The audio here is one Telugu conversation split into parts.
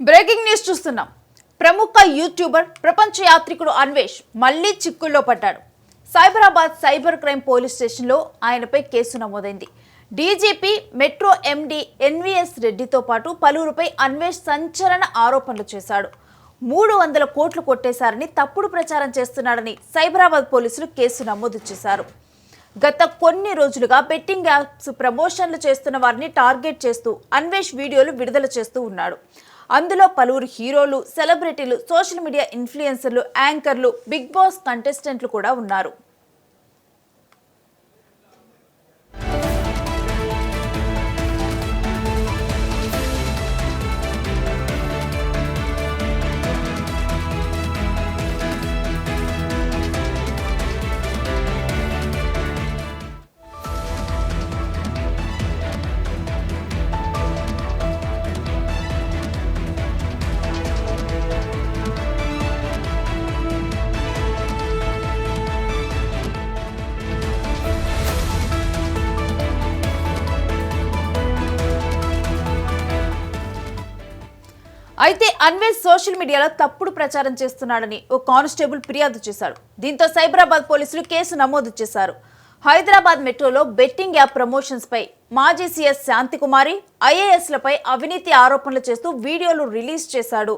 బ్రేకింగ్ న్యూస్ చూస్తున్నాం. ప్రముఖ యూట్యూబర్ ప్రపంచ యాత్రికుడు అన్వేష్ మళ్ళీ చిక్కుల్లో పడ్డాడు. సైబరాబాద్ సైబర్ క్రైమ్ పోలీస్ స్టేషన్లో ఆయనపై కేసు నమోదైంది. డీజీపీ మెట్రో ఎండీ ఎన్వీఎస్ రెడ్డితో పాటు పలువురుపై అన్వేష్ సంచలన ఆరోపణలు చేశాడు. మూడు వందల కోట్లు కొట్టేశారని తప్పుడు ప్రచారం చేస్తున్నాడని సైబరాబాద్ పోలీసులు కేసు నమోదు చేశారు. గత కొన్ని రోజులుగా బెట్టింగ్ యాప్స్ ప్రమోషన్లు చేస్తున్న వారిని టార్గెట్ చేస్తూ అన్వేష్ వీడియోలు విడుదల చేస్తూ ఉన్నాడు. అందులో పలువురు హీరోలు సెలబ్రిటీలు సోషల్ మీడియా ఇన్ఫ్లుయెన్సర్లు యాంకర్లు బిగ్ బాస్ కంటెస్టెంట్లు కూడా ఉన్నారు. అయితే అన్వేష్ సోషల్ మీడియాలో తప్పుడు ప్రచారం చేస్తున్నాడని ఓ కానిస్టేబుల్ ఫిర్యాదు చేశాడు. దీంతో సైబరాబాద్ పోలీసులు కేసు నమోదు చేశారు. హైదరాబాద్ మెట్రోలో బెట్టింగ్ యాప్ ప్రమోషన్స్ పై మాజీ సీఎస్ శాంతికుమారి ఐఏఎస్లపై అవినీతి ఆరోపణలు చేస్తూ వీడియోలు రిలీజ్ చేశాడు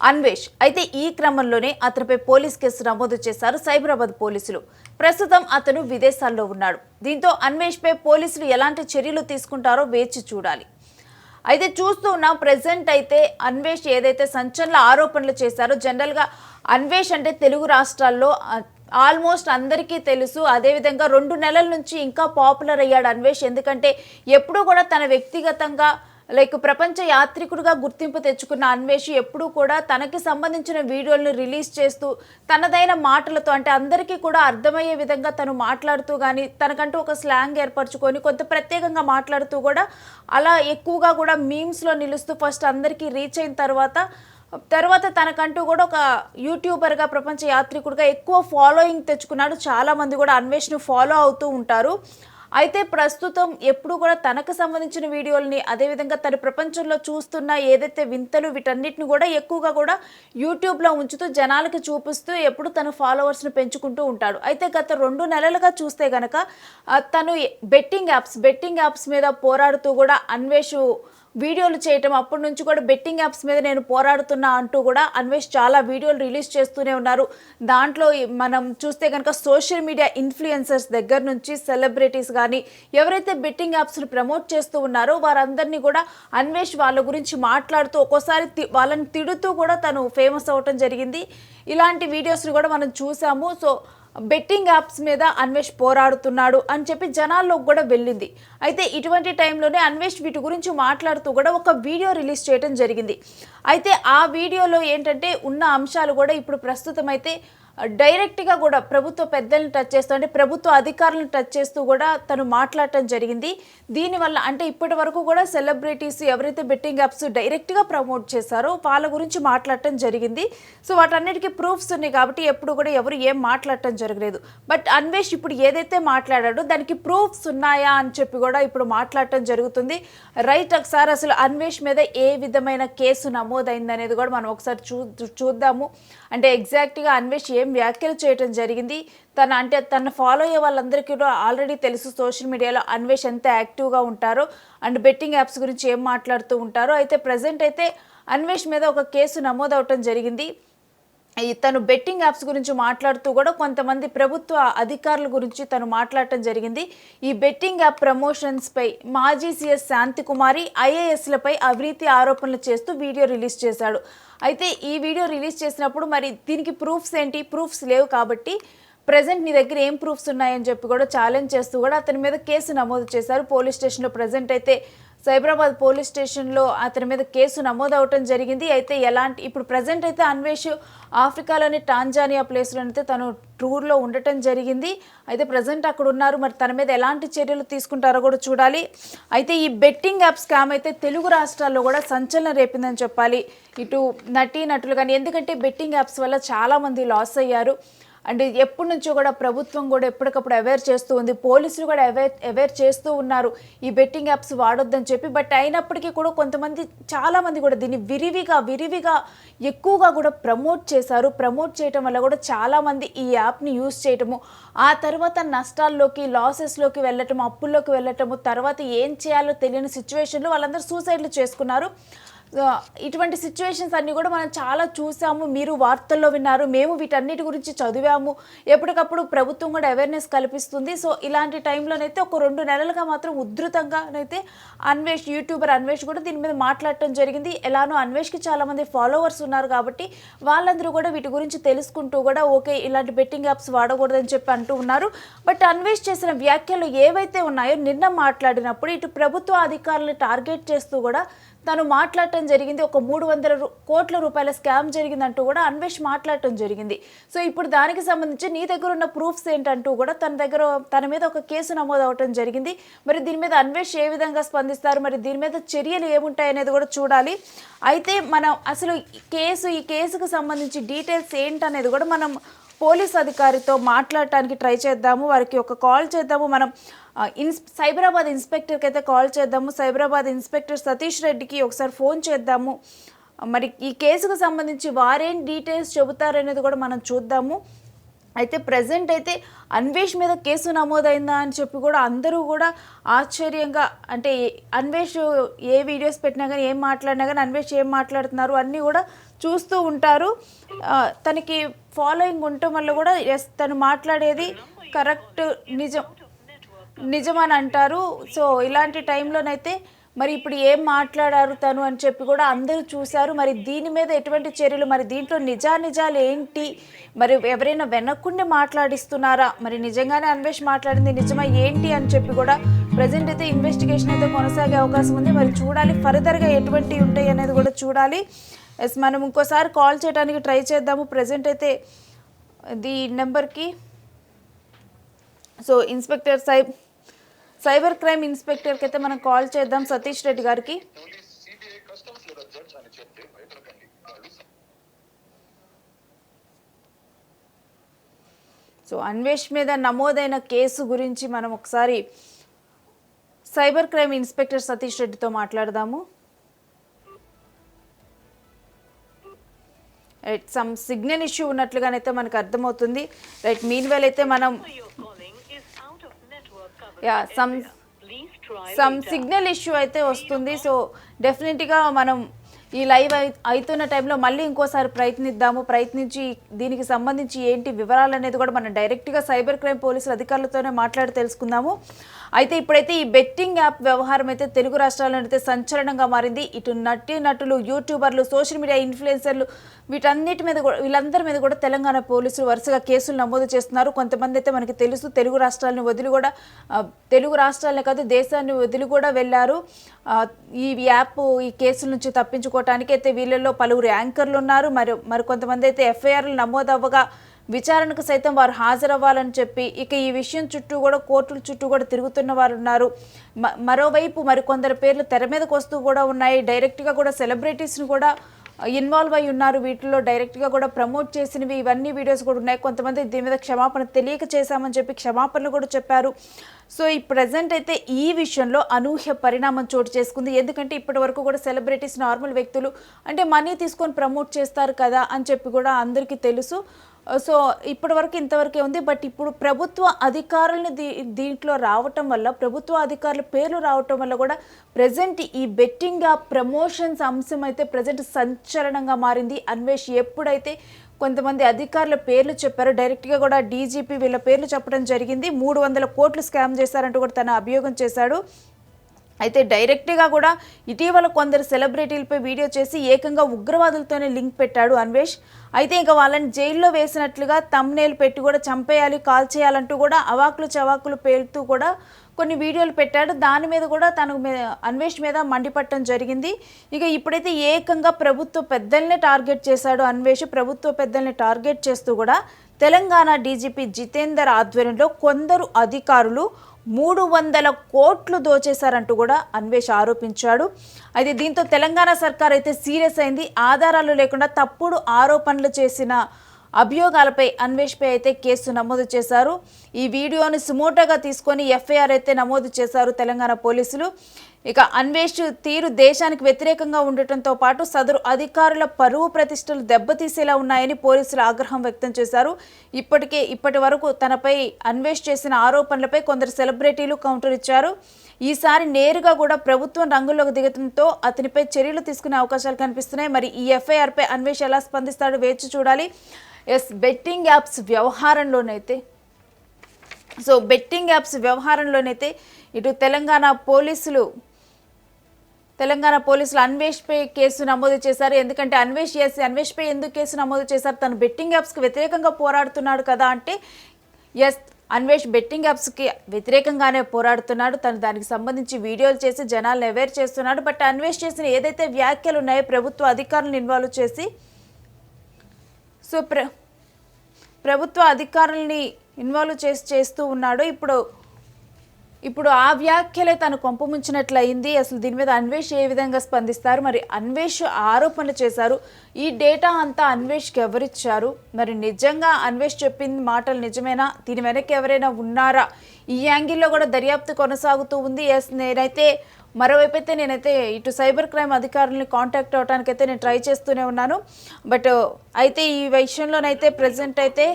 అన్వేష్. అయితే ఈ క్రమంలోనే అతనిపై పోలీస్ కేసు నమోదు చేశారు సైబరాబాద్ పోలీసులు. ప్రస్తుతం అతను విదేశాల్లో ఉన్నాడు. దీంతో అన్వేష్పై పోలీసులు ఎలాంటి చర్యలు తీసుకుంటారో వేచి చూడాలి. అయితే చూస్తూ ఉన్నాం ప్రెసెంట్ అయితే అన్వేష్ ఏదైతే సంచలన ఆరోపణలు చేశారో జనరల్గా అన్వేష్ అంటే తెలుగు రాష్ట్రాల్లో ఆల్మోస్ట్ అందరికీ తెలుసు. అదేవిధంగా రెండు నెలల నుంచి ఇంకా పాపులర్ అయ్యాడు అన్వేష్. ఎందుకంటే ఎప్పుడూ కూడా తన వ్యక్తిగతంగా లైక్ ప్రపంచ యాత్రికుడుగా గుర్తింపు తెచ్చుకున్న అన్వేషి ఎప్పుడూ కూడా తనకి సంబంధించిన వీడియోలను రిలీజ్ చేస్తూ తనదైన మాటలతో అంటే అందరికీ కూడా అర్థమయ్యే విధంగా తను మాట్లాడుతూ కానీ తనకంటూ ఒక స్లాంగ్ ఏర్పరచుకొని కొంత ప్రత్యేకంగా మాట్లాడుతూ కూడా అలా ఎక్కువగా కూడా మీమ్స్లో నిలుస్తూ ఫస్ట్ అందరికీ రీచ్ అయిన తర్వాత తర్వాత తనకంటూ కూడా ఒక యూట్యూబర్గా ప్రపంచ యాత్రికుడిగా ఎక్కువ ఫాలోయింగ్ తెచ్చుకున్నాడు. చాలామంది కూడా అన్వేషణ ఫాలో అవుతూ ఉంటారు. అయితే ప్రస్తుతం ఎప్పుడు కూడా తనకు సంబంధించిన వీడియోలని అదేవిధంగా తన ప్రపంచంలో చూస్తున్న ఏదైతే వింతలు వీటన్నిటిని కూడా ఎక్కువగా కూడా యూట్యూబ్లో ఉంచుతూ జనాలకి చూపిస్తూ ఎప్పుడు తన ఫాలోవర్స్ని పెంచుకుంటూ ఉంటాడు. అయితే గత రెండు నెలలుగా చూస్తే గనక తను బెట్టింగ్ యాప్స్ బెట్టింగ్ యాప్స్ మీద పోరాడుతూ కూడా అన్వేషు వీడియోలు చేయటం అప్పటి నుంచి కూడా బెట్టింగ్ యాప్స్ మీద నేను పోరాడుతున్నా అంటూ కూడా అన్వేష్ చాలా వీడియోలు రిలీజ్ చేస్తూనే ఉన్నారు. దాంట్లో మనం చూస్తే కనుక సోషల్ మీడియా ఇన్ఫ్లుయెన్సర్స్ దగ్గర నుంచి సెలబ్రిటీస్ కానీ ఎవరైతే బెట్టింగ్ యాప్స్ని ప్రమోట్ చేస్తూ ఉన్నారో వారందరినీ కూడా అన్వేష్ వాళ్ళ గురించి మాట్లాడుతూ ఒక్కోసారి వాళ్ళని తిడుతూ కూడా తను ఫేమస్ అవ్వటం జరిగింది. ఇలాంటి వీడియోస్ని కూడా మనం చూసాము. సో బెట్టింగ్ యాప్స్ మీద అన్వేష్ పోరాడుతున్నాడు అని చెప్పి జనాల్లోకి కూడా వెళ్ళింది. అయితే ఇటువంటి టైంలోనే అన్వేష్ వీటి గురించి మాట్లాడుతూ కూడా ఒక వీడియో రిలీజ్ చేయడం జరిగింది. అయితే ఆ వీడియోలో ఏంటంటే ఉన్న అంశాలు కూడా ఇప్పుడు ప్రస్తుతం అయితే డైరెక్ట్గా కూడా ప్రభుత్వ పెద్దల్ని టచ్ చేస్తూ అంటే ప్రభుత్వ అధికారులను టచ్ చేస్తూ కూడా తను మాట్లాడటం జరిగింది. దీనివల్ల అంటే ఇప్పటి వరకు కూడా సెలబ్రిటీస్ ఎవరైతే బెట్టింగ్ యాప్స్ డైరెక్ట్గా ప్రమోట్ చేశారో వాళ్ళ గురించి మాట్లాడటం జరిగింది. సో వాటన్నిటికీ ప్రూఫ్స్ ఉన్నాయి కాబట్టి ఎప్పుడు కూడా ఎవరు ఏం మాట్లాడటం జరగలేదు. బట్ అన్వేష్ ఇప్పుడు ఏదైతే మాట్లాడాడో దానికి ప్రూఫ్స్ ఉన్నాయా అని చెప్పి కూడా ఇప్పుడు మాట్లాడటం జరుగుతుంది. రైట్ ఒకసారి అసలు అన్వేష్ మీద ఏ విధమైన కేసు నమోదైంది అనేది కూడా మనం ఒకసారి చూ చూద్దాము. అంటే ఎగ్జాక్ట్గా అన్వేష్ ఏ వ్యాఖ్యలు చేయటం జరిగింది. తన అంటే తన ఫాలో అయ్యే వాళ్ళందరికీ కూడా ఆల్రెడీ తెలుసు సోషల్ మీడియాలో అన్వేష్ ఎంత యాక్టివ్గా ఉంటారో అండ్ బెట్టింగ్ యాప్స్ గురించి ఏం మాట్లాడుతూ ఉంటారో. అయితే ప్రజెంట్ అయితే అన్వేష్ మీద ఒక కేసు నమోదవటం జరిగింది. తను బెట్టింగ్ యాప్స్ గురించి మాట్లాడుతూ కూడా కొంతమంది ప్రభుత్వ అధికారుల గురించి తను మాట్లాడటం జరిగింది. ఈ బెట్టింగ్ యాప్ ప్రమోషన్స్ పై మాజీ సీఎస్ శాంతికుమారి ఐఏఎస్లపై అవినీతి ఆరోపణలు చేస్తూ వీడియో రిలీజ్ చేశాడు. అయితే ఈ వీడియో రిలీజ్ చేసినప్పుడు మరి దీనికి ప్రూఫ్స్ ఏంటి? ప్రూఫ్స్ లేవు కాబట్టి ప్రజెంట్ నీ దగ్గర ఏం ప్రూఫ్స్ ఉన్నాయని చెప్పి కూడా ఛాలెంజ్ చేస్తూ కూడా అతని మీద కేసు నమోదు చేశారు. పోలీస్ స్టేషన్లో ప్రజెంట్ అయితే సైబరాబాద్ పోలీస్ స్టేషన్లో అతని మీద కేసు నమోదు అవటం జరిగింది. అయితే ఎలాంటి ఇప్పుడు ప్రజెంట్ అయితే అన్వేష్ ఆఫ్రికాలోని టాంజానియా ప్లేస్లో అయితే తను టూర్లో ఉండటం జరిగింది. అయితే ప్రజెంట్ అక్కడ ఉన్నారు. మరి తన మీద ఎలాంటి చర్యలు తీసుకుంటారో కూడా చూడాలి. అయితే ఈ బెట్టింగ్ యాప్ స్కామ్ అయితే తెలుగు రాష్ట్రాల్లో కూడా సంచలనం రేపిందని చెప్పాలి. ఇటు నటీ నటులు కానీ ఎందుకంటే బెట్టింగ్ యాప్స్ వల్ల చాలామంది లాస్ అయ్యారు. అంటే ఎప్పటి నుంచో కూడా ప్రభుత్వం కూడా ఎప్పటికప్పుడు అవేర్ చేస్తూ ఉంది. పోలీసులు కూడా అవేర్ అవేర్ చేస్తూ ఉన్నారు. ఈ బెట్టింగ్ యాప్స్ వాడొద్దని చెప్పి బట్ అయినప్పటికీ కూడా కొంతమంది చాలామంది కూడా దీన్ని విరివిగా విరివిగా ఎక్కువగా కూడా ప్రమోట్ చేశారు. ప్రమోట్ చేయటం వల్ల కూడా చాలామంది ఈ యాప్ని యూస్ చేయటము ఆ తర్వాత నష్టాల్లోకి లాసెస్లోకి వెళ్ళటము అప్పుల్లోకి వెళ్ళటము తర్వాత ఏం చేయాలో తెలియని సిచ్యువేషన్లో వాళ్ళందరూ సూసైడ్లు చేసుకున్నారు. ఇటువంటి సిచ్యువేషన్స్ అన్నీ కూడా మనం చాలా చూసాము. మీరు వార్తల్లో విన్నారు. మేము వీటన్నిటి గురించి చదివాము. ఎప్పటికప్పుడు ప్రభుత్వం కూడా అవేర్నెస్ కల్పిస్తుంది. సో ఇలాంటి టైంలోనైతే ఒక రెండు నెలలుగా మాత్రం ఉధృతంగానైతే అన్వేష్ యూట్యూబర్ అన్వేష్ కూడా దీని మీద మాట్లాడటం జరిగింది. ఎలానో అన్వేష్కి చాలామంది ఫాలోవర్స్ ఉన్నారు కాబట్టి వాళ్ళందరూ కూడా వీటి గురించి తెలుసుకుంటూ కూడా ఓకే ఇలాంటి బెట్టింగ్ యాప్స్ వాడకూడదని చెప్పి అంటూ ఉన్నారు. బట్ అన్వేష్ చేసిన వ్యాఖ్యలు ఏవైతే ఉన్నాయో నిన్న మాట్లాడినప్పుడు ఇటు ప్రభుత్వ అధికారులను టార్గెట్ చేస్తూ కూడా తను మాట్లాడటం జరిగింది. ఒక మూడు వందల కోట్ల రూపాయల స్కామ్ జరిగిందంటూ కూడా అన్వేష్ మాట్లాడటం జరిగింది. సో ఇప్పుడు దానికి సంబంధించి నీ దగ్గర ఉన్న ప్రూఫ్స్ ఏంటంటూ కూడా తన దగ్గర తన మీద ఒక కేసు నమోదు అవటం జరిగింది. మరి దీని మీద అన్వేష్ ఏ విధంగా స్పందిస్తారు? మరి దీని మీద చర్యలు ఏముంటాయనేది కూడా చూడాలి. అయితే మనం అసలు ఈ కేసు ఈ కేసుకు సంబంధించి డీటెయిల్స్ ఏంటనేది కూడా మనం పోలీస్ అధికారితో మాట్లాడటానికి ట్రై చేద్దాము. వారికి ఒక కాల్ చేద్దాము. మనం ఇన్స్ సైబరాబాద్ ఇన్స్పెక్టర్కి అయితే కాల్ చేద్దాము. సైబరాబాద్ ఇన్స్పెక్టర్ సతీష్ రెడ్డికి ఒకసారి ఫోన్ చేద్దాము. మరి ఈ కేసుకు సంబంధించి వారేం డీటెయిల్స్ చెబుతారనేది కూడా మనం చూద్దాము. అయితే ప్రజెంట్ అయితే అన్వేష్ మీద కేసు నమోదైందా అని చెప్పి కూడా అందరూ కూడా ఆశ్చర్యంగా అంటే అన్వేష్ ఏ వీడియోస్ పెట్టినా కానీ ఏం మాట్లాడినా కానీ అన్వేష్ ఏం మాట్లాడుతున్నారు అన్నీ కూడా చూస్తూ ఉంటారు. తనకి ఫాలోయింగ్ ఉండటం వల్ల కూడా ఎస్ తను మాట్లాడేది కరెక్ట్ నిజం. నిజమని అంటారు సో ఇలాంటి టైంలోనైతే మరి ఇప్పుడు ఏం మాట్లాడారు తను అని చెప్పి కూడా అందరూ చూశారు. మరి దీని మీద ఎటువంటి చర్యలు మరి దీంట్లో నిజానిజాలు ఏంటి? మరి ఎవరైనా వెనక్కుండి మాట్లాడిస్తున్నారా? మరి నిజంగానే అన్వేష్ మాట్లాడింది నిజమా ఏంటి అని చెప్పి కూడా ప్రజెంట్ అయితే ఇన్వెస్టిగేషన్ అయితే కొనసాగే అవకాశం ఉంది. మరి చూడాలి ఫర్దర్గా ఎటువంటి ఉంటాయి అనేది కూడా చూడాలి. ఎస్ మనం ఇంకోసారి కాల్ చేయడానికి ట్రై చేద్దాము. ప్రజెంట్ అయితే ది నెంబర్కి. సో ఇన్స్పెక్టర్ సైబ్ సైబర్ క్రైమ్ ఇన్స్పెక్టర్కి అయితే మనం కాల్ చేద్దాం సతీష్ రెడ్డి గారికి. సో అన్వేష్ మీద నమోదైన కేసు గురించి మనం ఒకసారి సైబర్ క్రైమ్ ఇన్స్పెక్టర్ సతీష్ రెడ్డితో మాట్లాడదాము. రైట్ సమ్ సిగ్నల్ ఇష్యూ ఉన్నట్లుగానైతే మనకు అర్థమవుతుంది. రైట్ మీన్ వెల్ అయితే మనం yeah some some. Signal issue అయితే వస్తుంది సో డెఫినెట్గా మనం ఈ లైవ్ అవుతున్న టైంలో మళ్ళీ ఇంకోసారి ప్రయత్నిద్దాము ప్రయత్నించి దీనికి సంబంధించి ఏంటి వివరాలు అనేది కూడా మనం డైరెక్ట్గా సైబర్ క్రైమ్ పోలీసుల అధికారులతోనే మాట్లాడి తెలుసుకుందాము. అయితే ఇప్పుడైతే ఈ బెట్టింగ్ యాప్ వ్యవహారం అయితే తెలుగు రాష్ట్రాల్లో అయితే సంచలనంగా మారింది. ఇటు నటి నటులు యూట్యూబర్లు సోషల్ మీడియా ఇన్ఫ్లుయెన్సర్లు వీటన్నిటి మీద కూడా వీళ్ళందరి మీద కూడా తెలంగాణ పోలీసులు వరుసగా కేసులు నమోదు చేస్తున్నారు. కొంతమంది అయితే మనకి తెలుసు తెలుగు రాష్ట్రాలను వదిలి కూడా తెలుగు రాష్ట్రాలనే కాదు దేశాన్ని వదిలి కూడా వెళ్ళారు. ఈ యాప్ ఈ కేసుల నుంచి తెలుసుకోవటానికి అయితే వీళ్ళల్లో పలువురు యాంకర్లు ఉన్నారు. మరి మరి కొంతమంది అయితే ఎఫ్ఐఆర్లు నమోదు అవ్వగా విచారణకు సైతం వారు హాజరవ్వాలని చెప్పి ఇక ఈ విషయం చుట్టూ కూడా కోర్టుల చుట్టూ కూడా తిరుగుతున్న వారు ఉన్నారు మ- మరోవైపు మరికొందరు పేర్లు తెర మీదకి వస్తూ కూడా ఉన్నాయి. డైరెక్ట్గా కూడా సెలబ్రిటీస్ని కూడా ఇన్వాల్వ్ అయి ఉన్నారు. వీటిలో డైరెక్ట్గా కూడా ప్రమోట్ చేసినవి ఇవన్నీ వీడియోస్ కూడా ఉన్నాయి. కొంతమంది దీని మీద క్షమాపణ తెలియక చేశామని చెప్పి క్షమాపణలు కూడా చెప్పారు. సో ఈ ప్రజెంట్ అయితే ఈ విషయంలో అనూహ్య పరిణామం చోటు చేసుకుంది. ఎందుకంటే ఇప్పటి వరకు కూడా సెలబ్రిటీస్ నార్మల్ వ్యక్తులు అంటే మనీ తీసుకొని ప్రమోట్ చేస్తారు కదా అని చెప్పి కూడా అందరికీ తెలుసు. Uh, సో ఇప్పటి వరకు ఇంతవరకే ఉంది బట్ ఇప్పుడు ప్రభుత్వ అధికారులని దీ దీంట్లో రావటం వల్ల ప్రభుత్వ అధికారుల పేర్లు రావటం వల్ల కూడా ప్రజెంట్ ఈ బెట్టింగ్ ఆ ప్రమోషన్స్ అంశం అయితే ప్రజెంట్ సంచలనంగా మారింది. అన్వేష్ ఎప్పుడైతే కొంతమంది అధికారుల పేర్లు చెప్పారు డైరెక్ట్గా కూడా డీజీపీ వీళ్ళ పేర్లు చెప్పడం జరిగింది. మూడు వందల కోట్లు స్కామ్ చేశారంటూ కూడా తన అభియోగం చేశాడు. అయితే డైరెక్ట్గా కూడా ఇటీవల కొందరు సెలబ్రిటీలపై వీడియో చేసి ఏకంగా ఉగ్రవాదులతోనే లింక్ పెట్టాడు అన్వేష్. అయితే ఇంకా వాళ్ళని జైల్లో వేసినట్లుగా తమ్నేల్ పెట్టి కూడా చంపేయాలి కాల్ చేయాలంటూ కూడా అవాకులు చవాకులు పేలుతూ కూడా కొన్ని వీడియోలు పెట్టాడు. దాని మీద కూడా తనకు అన్వేష్ మీద మండిపట్టడం జరిగింది. ఇక ఇప్పుడైతే ఏకంగా ప్రభుత్వ పెద్దల్ని టార్గెట్ చేశాడు అన్వేష్. ప్రభుత్వ పెద్దల్ని టార్గెట్ చేస్తూ కూడా తెలంగాణ డీజీపీ జితేందర్ ఆధ్వర్యంలో కొందరు అధికారులు మూడు వందల కోట్లు దోచేశారంటూ కూడా అన్వేష్ ఆరోపించాడు. అయితే దీంతో తెలంగాణ సర్కార్ అయితే సీరియస్ అయింది. ఆధారాలు లేకుండా తప్పుడు ఆరోపణలు చేసిన అభియోగాలపై అన్వేష్పై అయితే కేసు నమోదు చేశారు. ఈ వీడియోని సుమోటోగా తీసుకొని ఎఫ్ఐఆర్ అయితే నమోదు చేశారు తెలంగాణ పోలీసులు. ఇక అన్వేష్ తీరు దేశానికి వ్యతిరేకంగా ఉండటంతో పాటు సదరు అధికారుల పరువు ప్రతిష్టలు దెబ్బతీసేలా ఉన్నాయని పోలీసులు ఆగ్రహం వ్యక్తం చేశారు. ఇప్పటికే ఇప్పటి వరకు తనపై అన్వేష్ చేసిన ఆరోపణలపై కొందరు సెలబ్రిటీలు కౌంటర్ ఇచ్చారు. ఈసారి నేరుగా కూడా ప్రభుత్వం రంగుల్లోకి దిగడంతో అతనిపై చర్యలు తీసుకునే అవకాశాలు కనిపిస్తున్నాయి. మరి ఈ ఎఫ్ఐఆర్పై అన్వేష్ ఎలా స్పందిస్తాడో వేచి చూడాలి. ఎస్ బెట్టింగ్ యాప్స్ వ్యవహారంలోనైతే. సో బెట్టింగ్ యాప్స్ వ్యవహారంలోనైతే ఇటు తెలంగాణ పోలీసులు తెలంగాణ పోలీసులు అన్వేష్పై కేసు నమోదు చేశారు. ఎందుకంటే అన్వేష్ చేసి అన్వేష్పై ఎందుకు కేసు నమోదు చేశారు? తను బెట్టింగ్ యాప్స్కి వ్యతిరేకంగా పోరాడుతున్నాడు కదా అంటే ఎస్ అన్వేష్ బెట్టింగ్ యాప్స్కి వ్యతిరేకంగానే పోరాడుతున్నాడు. తను దానికి సంబంధించి వీడియోలు చేసి జనాలను అవేర్ చేస్తున్నాడు. బట్ అన్వేష్ చేసిన ఏదైతే వ్యాఖ్యలు ఉన్నాయో ప్రభుత్వ అధికారులను ఇన్వాల్వ్ చేసి సో ప్ర ప్రభుత్వ అధికారుల్ని ఇన్వాల్వ్ చేసి చేస్తూ ఉన్నాడు. ఇప్పుడు ఇప్పుడు ఆ వ్యాఖ్యలే తను కొంపముంచినట్లు అయింది అసలు దీని మీద అన్వేష్ ఏ విధంగా స్పందిస్తారు? మరి అన్వేష్ ఆరోపణలు చేశారు. ఈ డేటా అంతా అన్వేష్కి ఎవరిచ్చారు? మరి నిజంగా అన్వేష్ చెప్పింది మాటలు నిజమేనా? దీని వెనక ఎవరైనా ఉన్నారా? ఈ యాంగిల్లో కూడా దర్యాప్తు కొనసాగుతూ ఉంది. ఎస్ నేనైతే మరోవైపు అయితే నేనైతే ఇటు సైబర్ క్రైమ్ అధికారులని కాంటాక్ట్ అవడానికి అయితే నేను ట్రై చేస్తూనే ఉన్నాను. బట్ అయితే ఈ విషయంలోనైతే ప్రజెంట్ అయితే.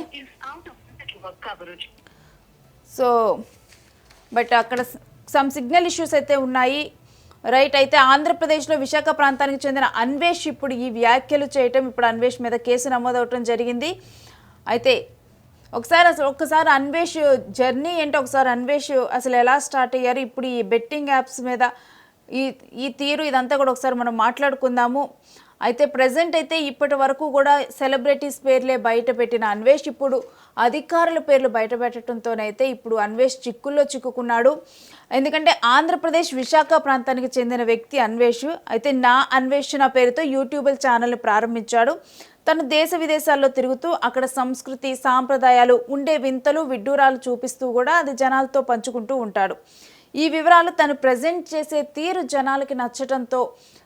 సో బట్ అక్కడ సమ్ సిగ్నల్ ఇష్యూస్ అయితే ఉన్నాయి. రైట్ అయితే ఆంధ్రప్రదేశ్లో విశాఖ ప్రాంతానికి చెందిన అన్వేష్ ఇప్పుడు ఈ వ్యాఖ్యలు చేయటం ఇప్పుడు అన్వేష్ మీద కేసు నమోదవటం జరిగింది. అయితే ఒకసారి అసలు ఒక్కసారి అన్వేష్ జర్నీ ఏంటో ఒకసారి అన్వేష్ అసలు ఎలా స్టార్ట్ అయ్యారు? ఇప్పుడు ఈ బెట్టింగ్ యాప్స్ మీద ఈ ఈ తీరు ఇదంతా కూడా ఒకసారి మనం మాట్లాడుకుందాము. అయితే ప్రజెంట్ అయితే ఇప్పటి వరకు కూడా సెలబ్రిటీస్ పేర్లే బయట పెట్టిన అన్వేష్ ఇప్పుడు అధికారుల పేర్లు బయట పెట్టడంతోనైతే ఇప్పుడు అన్వేష్ చిక్కుల్లో చిక్కుకున్నాడు. ఎందుకంటే ఆంధ్రప్రదేశ్ విశాఖ ప్రాంతానికి చెందిన వ్యక్తి అన్వేష్. అయితే నా అన్వేషణ పేరుతో యూట్యూబ్ ఛానల్ని ప్రారంభించాడు. తను దేశ విదేశాల్లో తిరుగుతూ అక్కడ సంస్కృతి సాంప్రదాయాలు ఉండే వింతలు విడ్డూరాలు చూపిస్తూ కూడా అది జనాలతో పంచుకుంటూ ఉంటాడు. ఈ వివరాలు తను ప్రజెంట్ చేసే తీరు జనాలకి నచ్చటంతో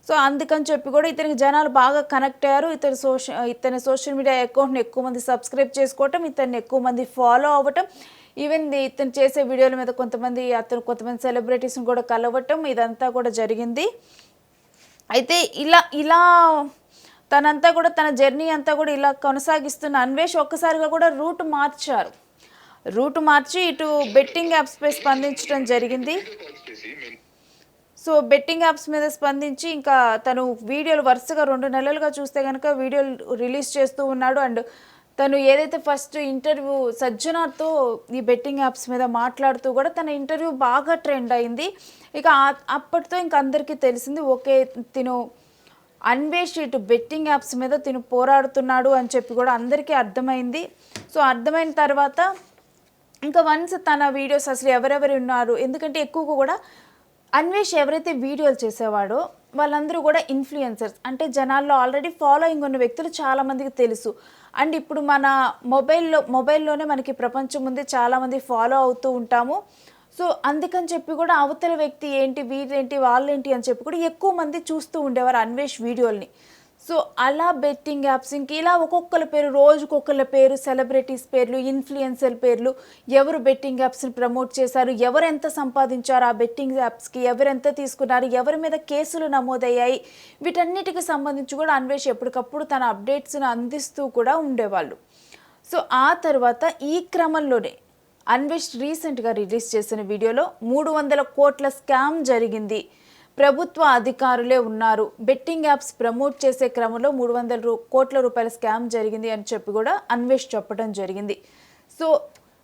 సో అందుకని చెప్పి కూడా ఇతనికి జనాలు బాగా కనెక్ట్ అయ్యారు. ఇతని సోషల్ ఇతని సోషల్ మీడియా అకౌంట్ని ఎక్కువ మంది సబ్స్క్రైబ్ చేసుకోవటం ఇతన్ని ఎక్కువ మంది ఫాలో అవ్వటం ఈవెన్ ఇతను చేసే వీడియోల మీద కొంతమంది అతను కొంతమంది సెలబ్రిటీస్ని కూడా కలవటం ఇదంతా కూడా జరిగింది. అయితే ఇలా ఇలా తనంతా కూడా తన జర్నీ అంతా కూడా ఇలా కొనసాగిస్తున్న అన్వేష్ ఒక్కసారిగా కూడా రూట్ మార్చారు. రూట్ మార్చి ఇటు బెట్టింగ్ యాప్స్పై స్పందించడం జరిగింది. సో బెట్టింగ్ యాప్స్ మీద స్పందించి ఇంకా తను వీడియోలు వరుసగా రెండు నెలలుగా చూస్తే కనుక వీడియోలు రిలీజ్ చేస్తూ ఉన్నాడు. అండ్ తను ఏదైతే ఫస్ట్ ఇంటర్వ్యూ సజ్జనార్తో ఈ బెట్టింగ్ యాప్స్ మీద మాట్లాడుతూ కూడా తన ఇంటర్వ్యూ బాగా ట్రెండ్ అయింది. ఇక అప్పటితో ఇంక అందరికీ తెలిసింది ఓకే తిను అన్వేష్ ఇటు బెట్టింగ్ యాప్స్ మీద తిను పోరాడుతున్నాడు అని చెప్పి కూడా అందరికీ అర్థమైంది. సో అర్థమైన తర్వాత ఇంకా వన్స్ తన వీడియోస్ అసలు ఎవరెవరు ఉన్నారు ఎందుకంటే ఎక్కువగా కూడా అన్వేష్ ఎవరైతే వీడియోలు చేసేవాడో వాళ్ళందరూ కూడా ఇన్ఫ్లుయెన్సర్స్ అంటే జనాల్లో ఆల్రెడీ ఫాలోయింగ్ ఉన్న వ్యక్తులు చాలామందికి తెలుసు. అండ్ ఇప్పుడు మన మొబైల్లో మొబైల్లోనే మనకి ప్రపంచం ఉంది చాలామంది ఫాలో అవుతూ ఉంటాము. సో అందుకని చెప్పి కూడా అవతల వ్యక్తి ఏంటి వీరేంటి వాళ్ళేంటి అని చెప్పి కూడా ఎక్కువ మంది చూస్తూ ఉండేవారు అన్వేష్ వీడియోల్ని. సో అలా బెట్టింగ్ యాప్స్ ఇంక ఇలా ఒక్కొక్కరి పేరు రోజుకొకళ్ళ పేరు సెలబ్రిటీస్ పేర్లు ఇన్ఫ్లుయెన్సర్ పేర్లు ఎవరు బెట్టింగ్ యాప్స్ని ప్రమోట్ చేశారు ఎవరు ఎంత సంపాదించారు ఆ బెట్టింగ్ యాప్స్కి ఎవరు ఎంత తీసుకున్నారు ఎవరి మీద కేసులు నమోదయ్యాయి వీటన్నిటికి సంబంధించి కూడా అన్వేష్ ఎప్పటికప్పుడు తన అప్డేట్స్ను అందిస్తూ కూడా ఉండేవాళ్ళు. సో ఆ తర్వాత ఈ క్రమంలోనే అన్వేష్ రీసెంట్గా రిలీజ్ చేసిన వీడియోలో మూడు వందల కోట్ల స్కామ్ జరిగింది. ప్రభుత్వ అధికారులే ఉన్నారు. బెట్టింగ్ యాప్స్ ప్రమోట్ చేసే క్రమంలో మూడు వందల రూ కోట్ల రూపాయల స్కామ్ జరిగింది అని చెప్పి కూడా అన్వేష్ చెప్పడం జరిగింది. సో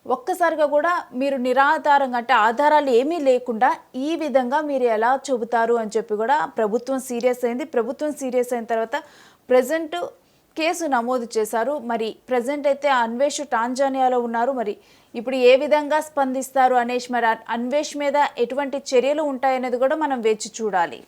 ఒక్కసారిగా కూడా మీరు నిరాధారంగా అంటే ఆధారాలు ఏమీ లేకుండా ఈ విధంగా మీరు ఎలా చెబుతారు అని చెప్పి కూడా ప్రభుత్వం సీరియస్ అయింది. ప్రభుత్వం సీరియస్ అయిన తర్వాత ప్రజెంట్ కేసు నమోదు చేశారు. మరి ప్రజెంట్ అయితే అన్వేష్ టాంజానియాలో ఉన్నారు. మరి ఇప్పుడు ఏ విధంగా స్పందిస్తారు అనేష్? మరి అన్వేష్ మీద ఎటువంటి చర్యలు ఉంటాయనేది కూడా మనం వేచి చూడాలి.